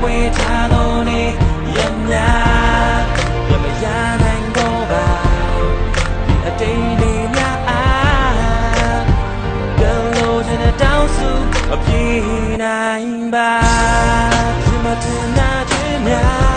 ပွေထားလို့နေရမြာရမရနိုင်တော့ပါအတိတ်လေးများအားဘယ်လိုချင်တောင်းစုအပြေးနိုင်ပါဒီမှာတင်နာတင်များ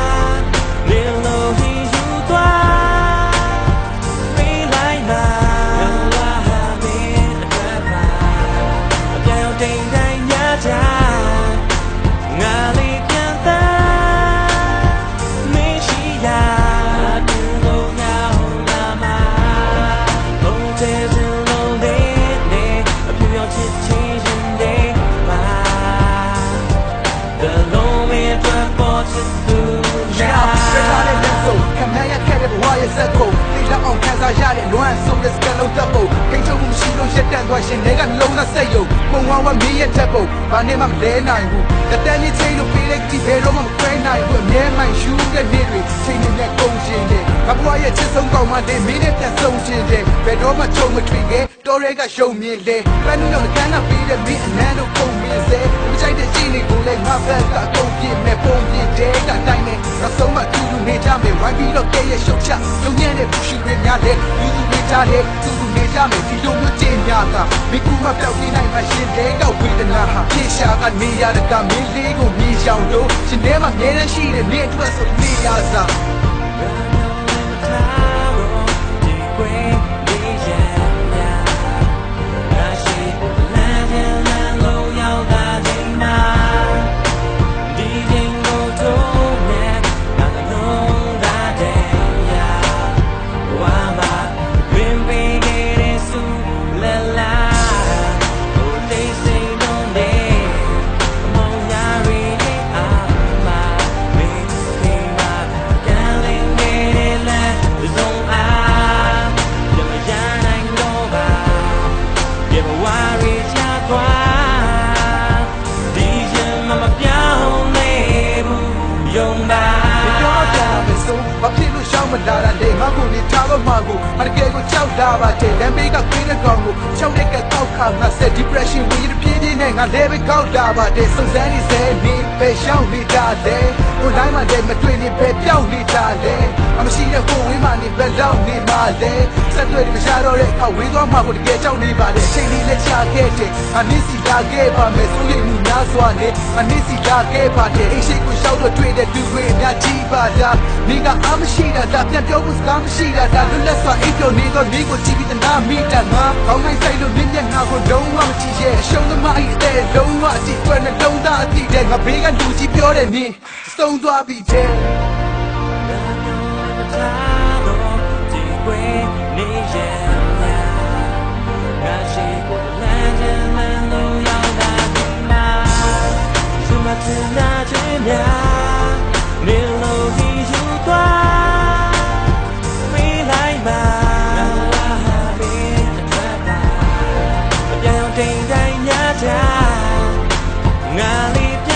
ရဲ့လွမ်းဆိုတဲ့စကလုံးတပ်ဖို့ခိတ်ချုံမှုရှိလို့ရက်တန့်သွားရှင်တွေကနှလုံးသားဆက်ယုံပုံဝါဝမင်းရဲ့တက်ဖို့ဘာနဲ့မှမလဲနိုင်ဘူးတတန်းကြီးချိန်လို့ပေးလိုက်ဒီဘယ်တော့မှမခွဲနိုင်ဘူးအမြဲမှန်ယူတဲ့နေ့တွေချိန်နဲ့ကုန်ရှင်တယ်ငါဘွားရဲ့ချစ်ဆုံးကောင်းမှတဲ့မင်းနဲ့ပြန်ဆုံးရှင်တယ်ဘယ်တော့မှချုံမထွေခဲ့တော်ရဲကရှုံမြင်လေပန်းနုရောကန်းနာပေးတဲ့မင်းအနမ်းတို့ပုံမြင်စေမကြိုက်တဲ့ကြီးနေကိုလည်းငါဘက်ကကုန်ပြင်းမဲ့ပုံပြင်းတဲ့ကတိုင်းနဲ့နောက် ပြီးတော့ကဲရဲ့ရှုပ်ချယုံညံ့တဲ့ပူရှိတွေများတဲ့လူသူတွေကြားတဲ့သူသူနေကြမယ်ဒီလိုမျိုးကျင်းများကမိကူမပြောက်နေနိုင်မှရှင်တဲ့ကဝေဒနာဟာပြေရှာကနေရတဲ့ကမင်းလေးကိုမြေရှောင်လို့ရှင်ထဲမှာမြဲတမ်းရှိတဲ့နေ့အတွက်ဆိုနေရစား ပြောတော့ပြန်လာမယ်ဆိုဘာဖြစ်လို့ရှောင်းမလာတာလဲငါကိုနေထားတော့မှကိုအတကယ်ကိုကြောက်တာပါတဲ့လမ်းဘေးကခွေးတဲ့ကောင်ကိုရှောင်းတဲ့ကတောက်ခါငါဆက် depression ဝင်ရပြင်းပြင်းနဲ့ငါလည်းပဲကောက်တာပါတဲ့စုံစမ်းနေစေနေပဲရှောင်းနေတာလေကိုတိုင်းမှာလည်းမတွေ့နေပဲပြောင်းနေတာလေအမရှိတဲ့ကိုဝင်းမနေပဲလောက်နေပါလေဆက်တွေ့တယ်မရှာတော့တဲ့အခါဝင်းသွားမှကိုတကယ်ကြောက်နေပါလေချိန်လေးလက်ချခဲ့တဲ့အနည်းစီလာခဲ့ပါမယ်ဆိုရင်မူများ စွာနဲ့အနည်းစီလာခဲ့ပါတဲ့အိရှိကိုရှောက်တော့တွေ့တဲ့လူတွေအများကြီးပါလားမိကအမရှိတာဒါပြန်ပြောဖို့စကားမရှိတာဒါလွတ်လပ်စွာအိပ်ပျော်နေတော့မိကိုကြည့်ပြီးတနာမိတာငါကောင်းနိုင်ဆိုင်လို့မြင့်မြတ်ငါကိုလုံးဝမကြည့်ရဲ့အရှုံးသမားအိတ်တဲ့လုံးဝအကြည့်ွယ်နှလုံးသားအတိတဲ့ငါဘေးကလူကြီးပြောတဲ့နင်းစုံသွားပြီတဲ့ဒီ down. Now leave